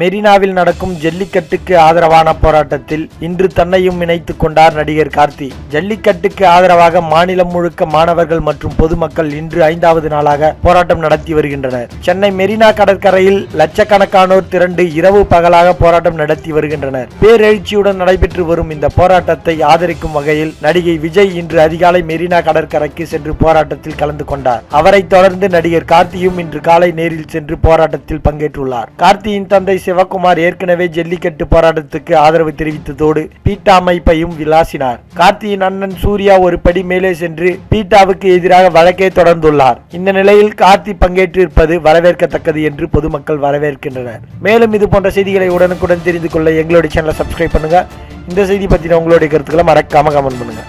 மெரினாவில் நடக்கும் ஜல்லிக்கட்டுக்கு ஆதரவான போராட்டத்தில் இன்று தன்னையும் இணைத்துக் கொண்டார் நடிகர் கார்த்தி. ஜல்லிக்கட்டுக்கு ஆதரவாக மாநிலம் முழுக்க மாணவர்கள் மற்றும் பொதுமக்கள் இன்று ஐந்தாவது நாளாக போராட்டம் நடத்தி வருகின்றனர். சென்னை மெரினா கடற்கரையில் லட்சக்கணக்கானோர் திரண்டு இரவு பகலாக போராட்டம் நடத்தி வருகின்றனர். பேரெழுச்சியுடன் நடைபெற்று வரும் இந்த போராட்டத்தை ஆதரிக்கும் வகையில் நடிகை விஜய் இன்று அதிகாலை மெரினா கடற்கரைக்கு சென்று போராட்டத்தில் கலந்து கொண்டார். அவரைத் தொடர்ந்து நடிகர் கார்த்தியும் இன்று காலை நேரில் சென்று போராட்டத்தில் பங்கேற்றுள்ளார். கார்த்தியின் தந்தை சிவகுமார் ஏற்கனவே ஜல்லிக்கட்டு போராட்டத்துக்கு ஆதரவு தெரிவித்ததோடு பீட்டா அமைப்பையும் விளாசினார். கார்த்தியின் அண்ணன் சூர்யா ஒரு படி மேலே சென்று பீட்டாவுக்கு எதிராக வழக்கை தொடர்ந்துள்ளார். இந்த நிலையில் கார்த்தி பங்கேற்றிருப்பது வரவேற்கத்தக்கது என்று பொதுமக்கள் வரவேற்கின்றனர். மேலும் இது போன்ற செய்திகளை உடனுக்குடன் தெரிந்து கொள்ள எங்களுடைய சேனலை சப்ஸ்கிரைப் பண்ணுங்க. இந்த செய்தி பற்றின உங்களுடைய கருத்துக்களை மறக்காம கமெண்ட் பண்ணுங்க.